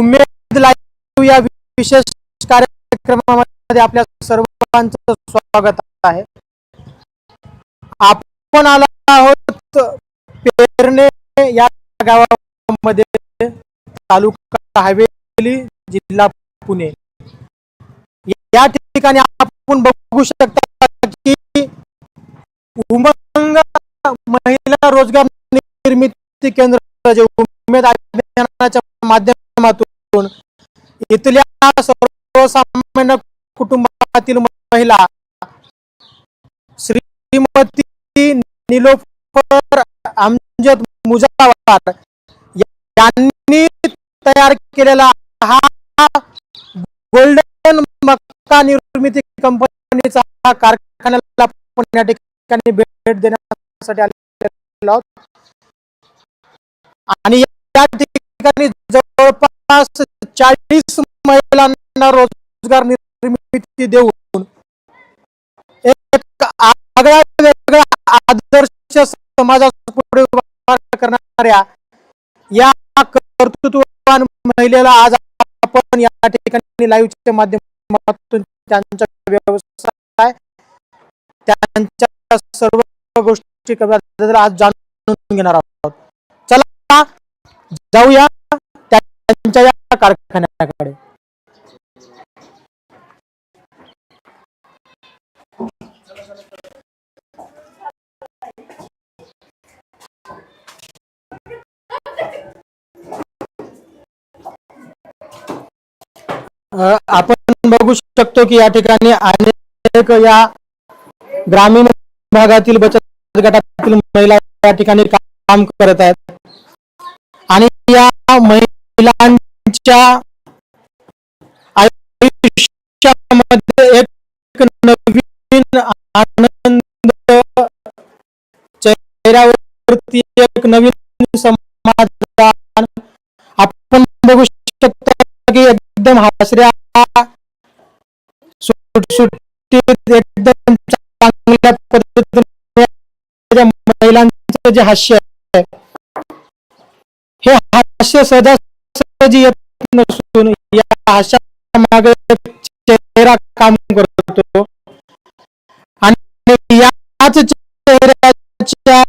उमेद live या विशेष कार्यक्रमामध्ये आपल्या सर्वांचं स्वागत आहे. आपण आलो आहोत पेरणे या गावामध्ये तालुका हवेली जिल्हा पुणे. या ठिकाणी आपण बघू शकता की उमंग महिला रोजगार निर्मिती केंद्र जे उमेद अभियानाच्या माध्यमातून इथल्या सर्वसामान्य कुटुंबातील महिला श्रीमती निलोफर अमजद मुजावार यांनी तयार केलेला हा गोल्डन मक्का निर्मिती कंपनीचा हा कारखान्याला आपण या ठिकाणी भेट देण्यासाठी आलेलो आहोत. आणि या ठिकाणी जवळपास चाळीस महिलांना रोजगार निर्मिती देऊन एक आगळा वेगळा आदर्श समाजापुढे करणाऱ्या या कर्तृत्ववान महिलेला आज आपण या ठिकाणी लाईव्हच्या माध्यमातून त्यांचा व्यवसाय त्यांच्या सर्व गोष्टी आज जाणून घेणार आहोत. चला जाऊया. त्यांच्या या कारखान्याकडे. आपण बघू शकतो की या ठिकाणी अनेक या ग्रामीण भागातील बचत गटातील महिला या ठिकाणी काम करत आहेत. आणि या महिला महिलांच्या आयुष्यामध्ये एक नवीन आनंद. चेहऱ्यावरती एक नवीन समाधान. आपण बघू शकतो की एकदम हसऱ्या सुटसुटीत एकदम चांगल्या पद्धतीने महिलांचं जे हास्य आहे. हे हास्य सदा जी येत नसून या अशा मागे चेहरा काम करतो. आणि याच चेहऱ्याच्या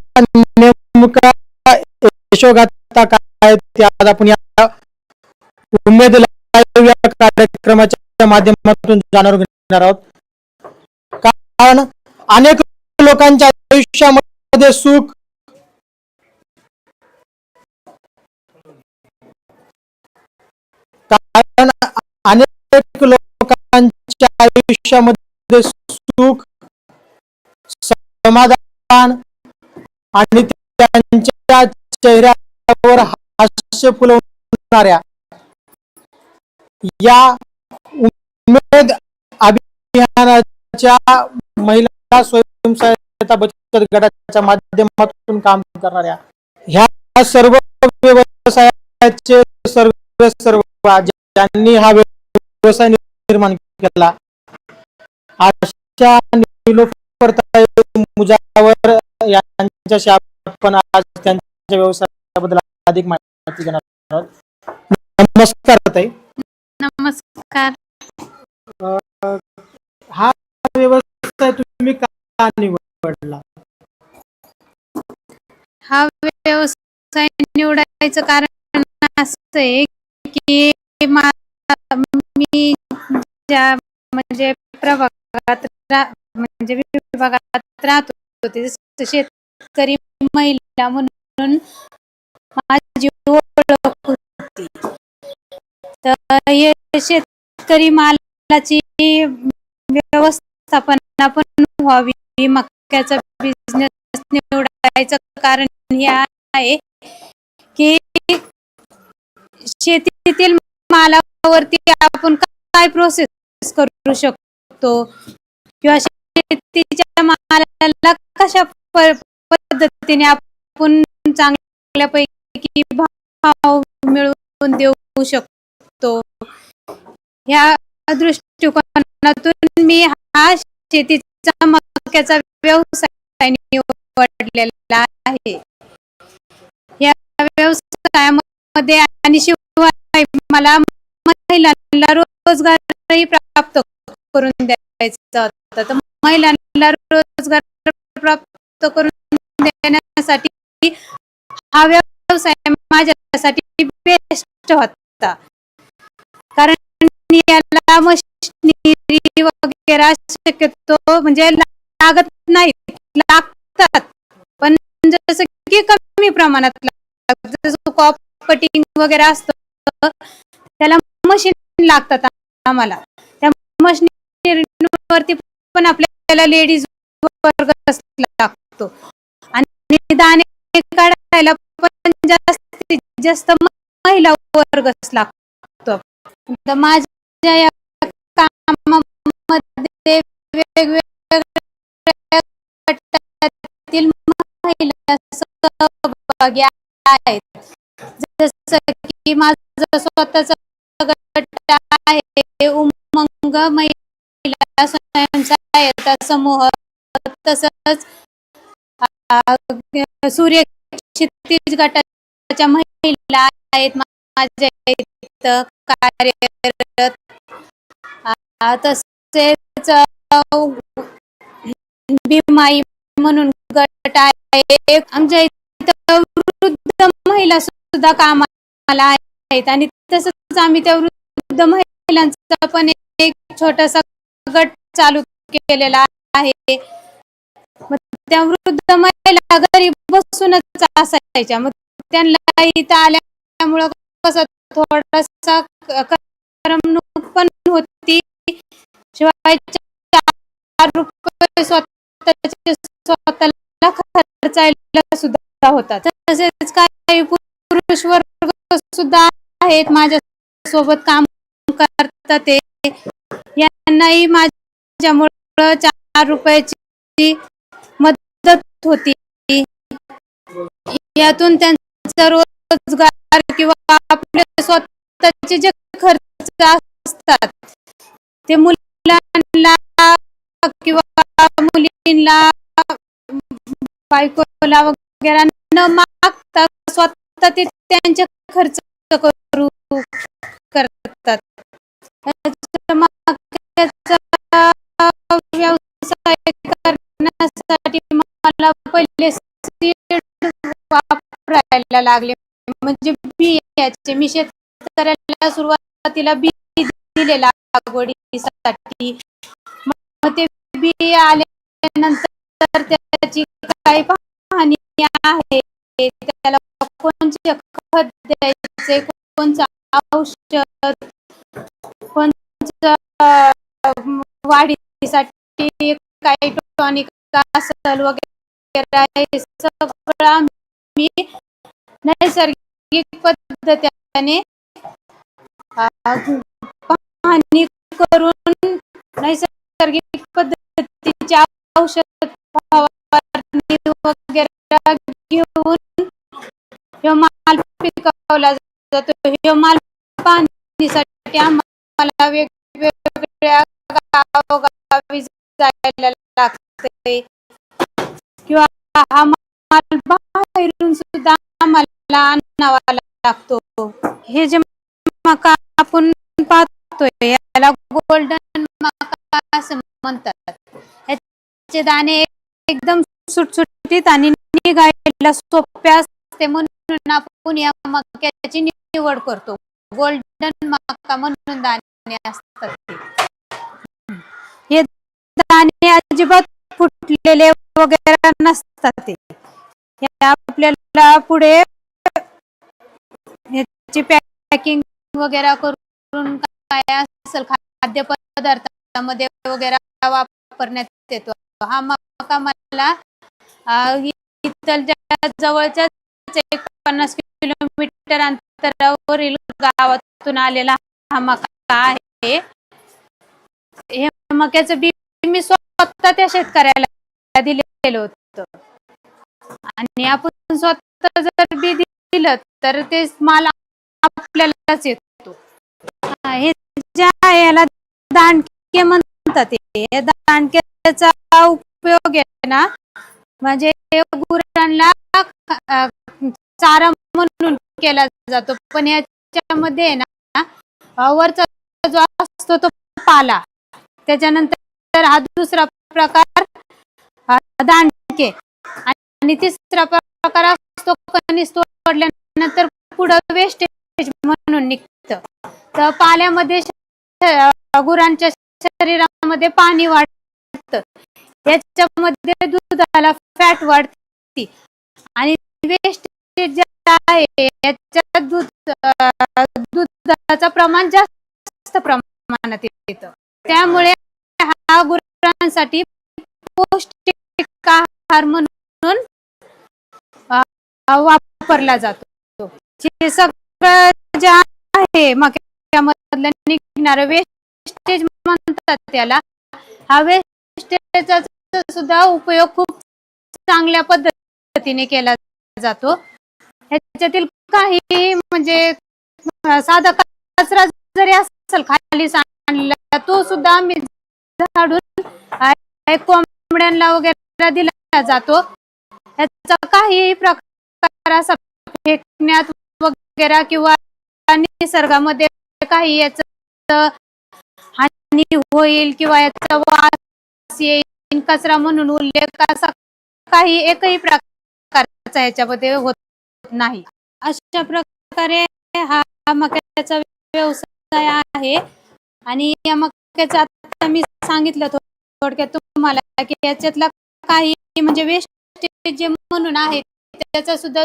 नेमका यशोगाथा काय ते आज आपण या उमेद लाईव्ह या कार्यक्रमाच्या माध्यमातून जाणून घेणार आहोत. कारण अनेक लोकांच्या आयुष्यामध्ये सुख अनेक लोकांच्या आयुष्यामध्ये सुख समाधान आणि त्यांच्या चेहऱ्यावर हास्य फुलवणाऱ्या या उमेद अभियानाच्या महिला स्वयंसहायता बचत गटाच्या माध्यमातून काम करणाऱ्या ह्या सर्व व्यवसायाचे सर्व सर्व ज्यांनी हा व्यवसाय निर्माण केला. अशा मुजावर यांच्याशी आपण आज त्यांच्या व्यवसायाबद्दल अधिक माहिती आहोत. नमस्कार ताई. नमस्कार. हा व्यवसाय तुम्ही का निवडला? हा व्यवसाय निवडायचं कारण असं आहे की ज्या म्हणजे प्रभागात म्हणजे विभागात राहत होते. शेतकरी महिला म्हणून माझी ओळख होती. तर हे शेतकरी मालाची व्यवस्थापना पण व्हावी. मक्याचा बिझनेस निवडायचं कारण हे आहे की शेतीतील मालावरती आपण काय प्रोसेस करू शकतो. किंवा शेतीच्या मालाला कशा पद्धतीने आपण चांगल्यापैकी भाव मिळवून देऊ शकतो? ह्या दृष्टिकोनातून मी हा शेतीचा मक्याचा व्यवसाय निवडलेला आहे. या व्यवसायामध्ये आणि शिवाय मला महिलांना रोजगारही प्राप्त करून द्यायचा होता. तर महिलांना रोजगार प्राप्त करून देण्यासाठी हा व्यवसाय माझ्यासाठी बेस्ट होता. कारण याला मशिनरी वगैरे शक्यतो म्हणजे लागत नाही लागतात. पण जसं की कमी प्रमाणात लागतात. जसं कॉप कटिंग वगैरे असतं त्याला मशीन लागतात आम्हाला. वरती पण आपल्याला लेडीज वर्ग लागतो. आणि दाणे काढायला पण जास्तीत जास्त महिला वर्गच लागतो. माझ्या या कामामध्ये वेगवेगळ्या गटातील महिला सहभागी आहेत. जसं की माझं स्वतःच गट आहे उमंग महिला स्वयंसहायता समूह तसंच सूर्य क्षितिज गटाच्या महिला आहेत माझ्या इथं कार्यरत. तसेच अ, भीमाई म्हणून गट आहे. आमच्या इथं वृद्ध महिला सुद्धा कामाला आहेत. आणि तसंच आम्ही त्या वृद्ध महिलांचा पण एक छोटासा गट चालू केलेला आहे. त्या वृद्ध महिला घरी बसूनच असायच्या. मग त्यांना इथं आल्यामुळं कसं थोडासा करमणूक पण होती. शिवाय स्वतःचे स्वतःला खर्चायला सुद्धा होतात. तसेच काही पुरुष वर्ग सुद्धा आहेत. माझ्या सोबत काम करतात ते. त्यांनाही माझ्यामुळं चार रुपयाची मदत होती. यातून त्यांचा रोजगार किंवा आपले स्वतःचे जे खर्च असतात ते मुलांना किंवा मुलींना बायकोला वगैरे न मागता स्वतः ते त्यांचे खर्च करू करतात. पहिले सीड वापरायला लागले. म्हणजे बियाचे मी शेतकऱ्याला सुरुवातीला बी दिले लागवडीसाठी. मग ते बी आल्यानंतर त्याची काही पाहणी आहे? त्याला कोणते खत द्यायचे? कोणचं औषध? कोणचं वाढीसाठी काही टॉनिक असेल वगैरे सगळं आम्ही नैसर्गिक पद्धतीने पाहणी करून नैसर्गिक पद्धतीचे औषध फवारणी वगैरे घेऊन हे माल पिकवला जातो. हे माल पाहणीसाठी आम्हाला वेगवेगळ्या गावोगावी जायला लागते. किंवा हा माल बाहेरून सुद्धा आम्हाला आणावा लागतो. हे जे मका आपण पाहतोय याला गोल्डन मका असं म्हणतात. ह्याचे दाणे एकदम सुटसुटीत आणि निघायला सोप्या असते म्हणून आपण या मक्याची निवड करतो. गोल्डन मका म्हणून दाणे असतात हे दाणे अजिबात फुटलेले वगैरे नसतात ते. आपल्याला पुढे याची पॅकिंग वगैरे करून काय असेल खाद्य पदार्थामध्ये वगैरे वापरण्यात येतो. हा मका मला इथलच्या जवळच्या एक पन्नास किलोमीटर अंतरावरील गावातून आलेला हा मका आहे. हे मक्याचं बी मी स्वतः त्या शेतकऱ्याला दिलेलं होतं. आणि आपण स्वतः जर बी दिलं तर ते माल आपल्यालाच येतो. हे ज्या याला दांडके म्हणतात हे. दांडक्याचा उपयोग आहे ना म्हणजे गुरांना चारा म्हणून केला जातो. पण याच्यामध्ये आहे ना वरचा जो असतो तो पाला त्याच्यानंतर तर हा दुसरा प्रकार दांडके. आणि तिसरा प्रकार असतो कणीस तोडल्यानंतर पुढं वेस्टेज म्हणून निघत. तर पाल्यामध्ये गुरांच्या शरीरामध्ये पाणी वाढत. याच्यामध्ये दुधाला फॅट वाढते. आणि वेस्टेज जे आहे याच्यात दूध दुधाचं प्रमाण जास्त प्रमाणात येतं. त्यामुळे गुरांसाठी पौष्टिक आहार म्हणून वापरला जातो. जे सगळं जे आहे मक्यामधलं निघणारं वेस्टेज म्हणतात त्याला. हा वेस्टेजचा सुद्धा उपयोग खूप चांगल्या पद्धतीने केला जातो. ह्याच्यातील काही म्हणजे साधा कचरा जरी असेल खाली सांडला तो सुद्धा आम्ही झाडून कोंबड्यांना वगैरे दिला जातो. ह्याचा काही प्रकार असा फेकण्यात वगैरे किंवा निसर्गामध्ये काही याच हानी होईल किंवा याचा वास येईल कचरा म्हणून उल्लेख असा काही एकही प्रकारचा याच्यामध्ये होत नाही. अशा प्रकारे हा मक्याचा व्यवसाय आहे आणि या मक्याचा आता मी सांगितलं थोडक्यात तुम्हाला की याच्यातला काही म्हणजे वेस्ट जे म्हणून आहे त्याचा सुद्धा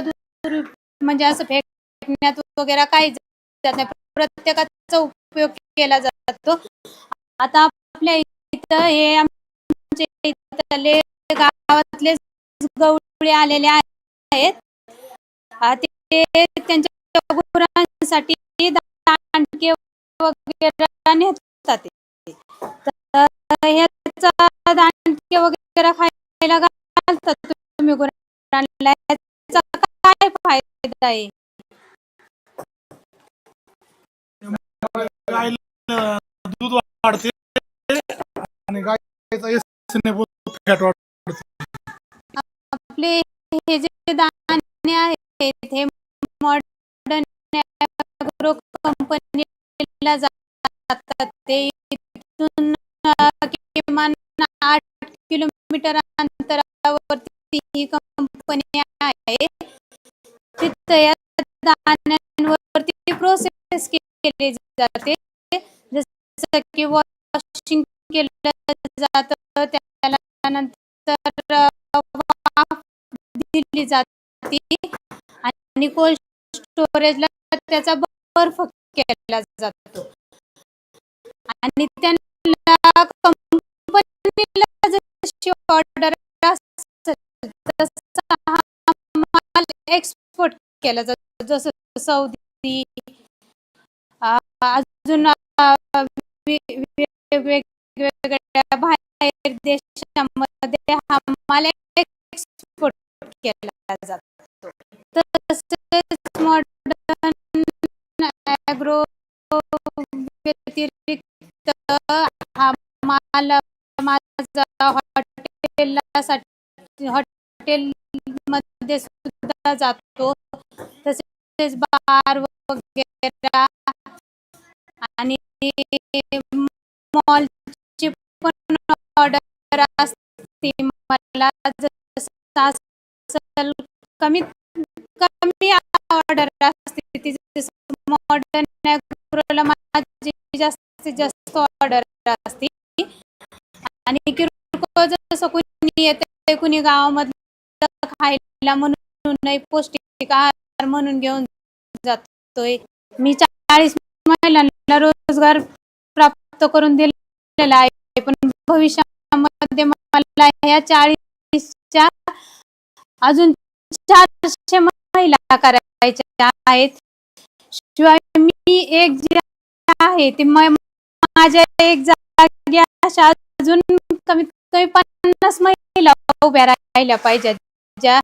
म्हणजे असं फेकण्यात वगैरे काही जात नाही. प्रत्येकाचा उपयोग केला जातो. आता आपल्या इथं हे आमचे इथले गावातले गवळी आलेले आहेत. ते त्यांच्या गुरांसाठी दांडके वगैरे नेतात ह्याचा दांडके वगैरे खायला घालतात. तुम्ही गुरांना काय फायदा आहे? गायला दूध वाढते आणि गायचा फॅट वाढते. आपले हे जे धान्य आहेत हे मॉडर्न कंपनीला जातात. ते इथून किमान आठ किलोमीटर अंतरावरती ही कंपनी आहे. तिथं या धान्यांवरती प्रोसेस केली जाते. जसं की वॉशिंग केलं जातं त्याला नंतर दिली जाते. आणि कोल्ड स्टोरेजला त्याचा बर्फ केला जातो. आणि त्यांना कंपनीला जशी ऑर्डर तसा हा माल एक्सपोर्ट केला जातो. जसं सौदी अजून वेगवेगळ्या बाहेर देशामध्ये हा माल एक्सपोर्ट केला जातो. तसेच मॉडर्न ॲग्रो व्यतिरिक्त मला माझा हॉटेलसाठी हॉटेलमध्ये सुद्धा जातो. तसेच बार वगैरे. आणि मॉलची पण ऑर्डर असते. मला जसं कमीत कमी ऑर्डर असते. मॉडर्न माझी जास्तीत जास्त ऑर्डर असते. आणि किरकोळ जसं कुणी येते कुणी गावामधलं खायला म्हणून नाही पौष्टिक आहार म्हणून घेऊन जातोय. मी चाळीस महिलांना रोजगार प्राप्त करून दिलेला आहे पण भविष्यामध्ये मला या चाळीसच्या अजून चारशे महिला करायच्या आहेत. शिवाय मी एक जी आहे ती माझ्या एक जागी अशा अजून कमीत कमी पन्नास महिला उभ्या राहिल्या पाहिजेत ज्या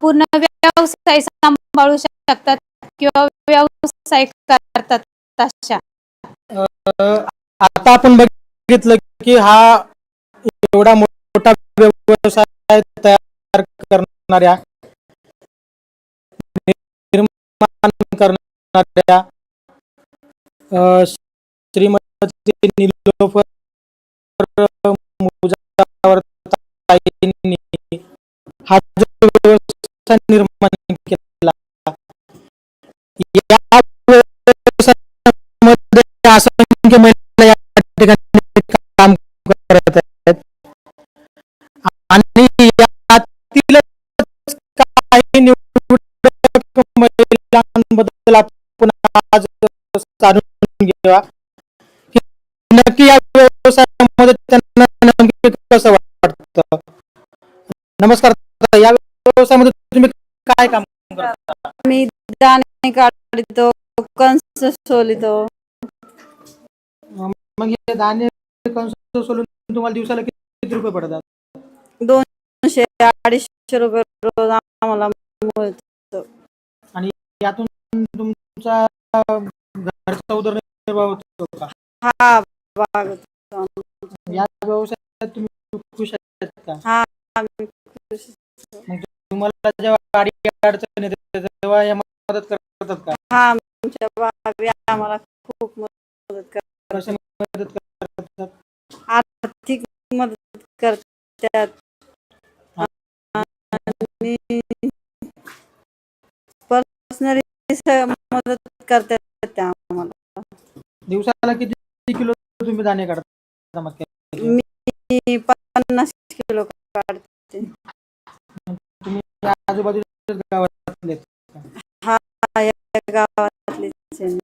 पूर्ण व्यवसाय सांभाळू शकतात किंवा व्यवसाय करतात तशा. आता आपण बघितलं की हा एवढा मोठा व्यवसाय तयार करणाऱ्या निर्माण करणाऱ्या श्रीमती निलोफर हा जो व्यवसाय निर्माण केला या असंख्य महिला या ठिकाणी काम करत आहेत. आणि यातील काही निवडक महिलांबद्दल आपण आज जाणून घेऊया नक्की या व्यवसाय व्यवसायामध्ये त्यांना कसं वाटतं? नमस्कार. या व्यवसायामध्ये तुम्ही काय काम करता? मी दाणे काढतो कंस सोलितो. मग हे धान्य कंस सोलून तुम्हाला दिवसाला किती रुपये पडतात? दोनशे अडीचशे रुपये रोज आम्हाला मिळतो. यातून तुमचा घरचा उदरनिर्वाह होतो का? हा बाग या व्यवसायात तुम्ही खुश आहेत का? आम्ही खुश. तुम्हाला जेव्हा गाडी अडचण येते तेव्हा या मदत करतात का? हा आमच्या आम्हाला खूप मदत कशा मदत करतात? आर्थिक मदत करतात. आणि पर्सनली मदत करतात त्या आम्हाला. दिवसाला किती किलो तुम्ही दाणे काढता मक्याचे? मी पन्नास किलो काढते. तुम्ही या आजूबाजूच्या गावातले हा या गावातलीच आहे.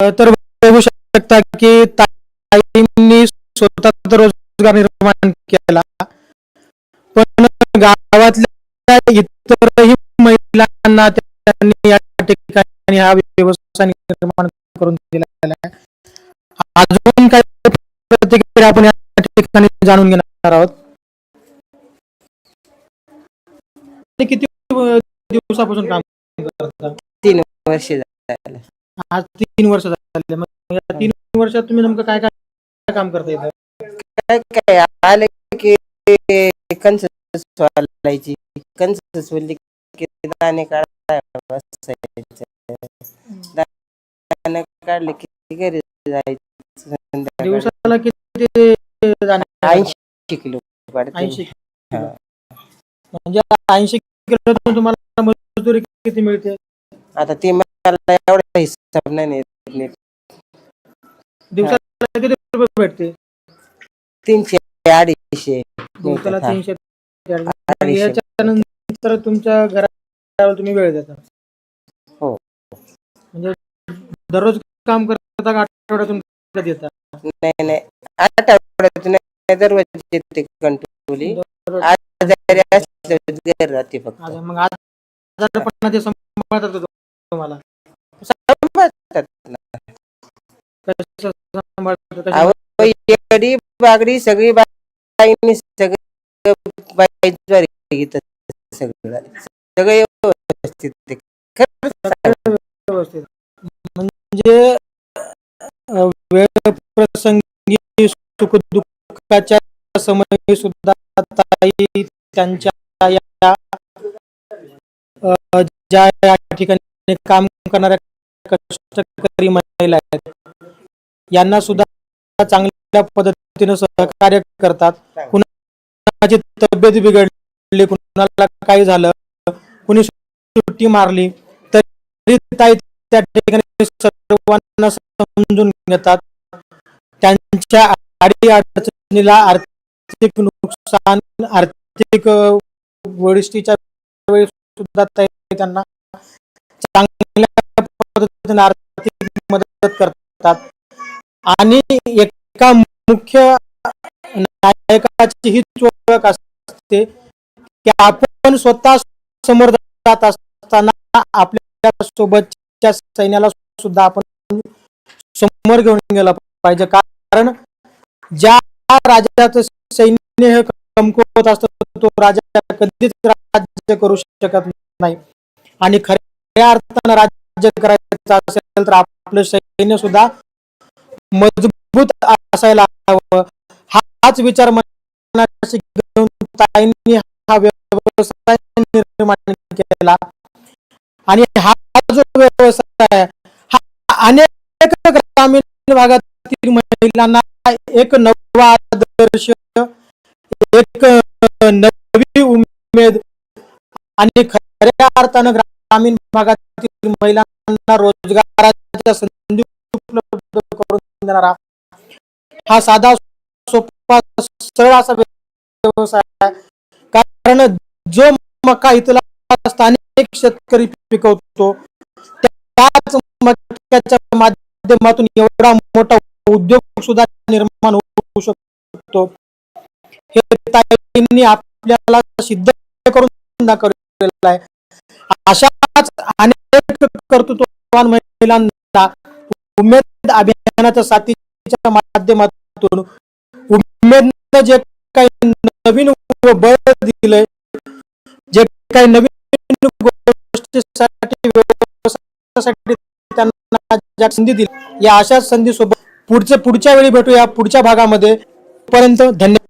तर बघू शकता की ताईंनी स्वतःचा रोजगार निर्माण केला. पण गावातल्या इतरही महिलांना त्यांनी या ठिकाणी हा व्यवसाय निर्माण करून दिलेला आहे. अजून काही प्रतिक्रिया आपण या ठिकाणी जाणून घेणार आहोत किती दिवसापासून काम करता तीन वर्ष झालं आज तीन वर्ष झाले मग या तीन वर्षात तुम्ही नेमकं काय काय काम करता येतं काय काय आले की कंस सोलायची कंस सोलली की दाणे काढाय दाणे काढले की घरी जायचं संध्याकाळी दिवसाला किती ऐंशी किलो ऐंशी. म्हणजे ऐंशी किलो तुम्हाला मजुरी किती मिळते आता ती मला एवढा हिसाब नाही. दिवसाला किती रुपये भेटते तीनशे अडीचशे दिवसाला. तीनशे. याच्यानंतर तुमच्या घरावर तुम्ही वेळ देता हो. म्हणजे दररोज काम करता का आठवड्यातून कधी नाही नाही आठवड्यातून नाही, दररोज येते कंट्रोली. आजारी घरी राहते फक्त आज- मग आज आजारपणाचे सांभाळतात का तुम्हाला सांभाळतात ना. कसं सांभाळतात कशा- अहो, येडी बागडी सगळी बाईंनी सगळं बाईद्वारे घेतात सगळं सगळं व्यवस्थित आहे. खरंच सांगतो. व्यवस्थित म्हणजे वेळ प्रसंगी सुख दुःखाच्या समयी सुद्धा ताई त्यांच्या या ज्या या ठिकाणी काम करणाऱ्या कष्टकरी महिला आहेत यांना सुद्धा चांगल्या पद्धतीने सहकार्य करतात. कुणाची तब्येत बिघडली कुणाला काय झालं कुणी सुट्टी मारली तरी ताई त्या ठिकाणी सर्वांना समजून घेतात. त्यांच्या आडी अडचणीला आर्थिक नुकसान आर्थिक अ, वरिष्ठीच्या वेळी सुद्धा त्यांना चांगल्या पद्धतीने आर्थिक मदत करतात. आणि एका मुख्य नायकाची हीच ओळख असते की आपण स्वतः समोर जात असताना आपल्या सोबतच्या सैन्याला सुद्धा आपण समोर घेऊन गेला पाहिजे. कारण ज्या राजाचं सैन्य हे कमकुवत असतं तो राजा कधीच राज्य करू शकत नाही. आणि खऱ्या अर्थानं राज्य करायचं असेल तर आपलं सैन्य सुद्धा मजबूत असायला हवं. हाच विचार मनाशी घेऊन ताईंनी हा व्यवसाय निर्माण केला. आणि हा हा जो व्यवसाय आहे, हा अनेक ग्रामीण भागातील महिलांना एक नवा आदर्श एक नवी उमेद आणि खऱ्या अर्थानं ग्रामीण भागातील महिलांना रोजगाराच्या संधी उपलब्ध करून देणारा हा साधा सोपा सरळ असा व्यवसाय आहे. कारण जो मका इथला स्थानिक एक शेतकरी पिकवतो. त्याच मक्याच्या माध्यमातून एवढा मोठा उद्योग सुद्धा निर्माण होऊ शकतो. हे ताईंनी आपल्याला सिद्ध करून दाखवलेलं आहे. अशाच अनेक कर्तृत्ववान महिलांना उमेद अभियानाच्या साथीच्या माध्यमातून उमेदनं जे काही नवीन व बळ दिलंय जे काही नवीन व्यवसायासाठी त्यांना ज्या संधी दिली या अशाच संधी सोबत पुढचे पुढच्या वेळी भेटूया. पुढच्या भागामध्ये. पर्यंत धन्यवाद.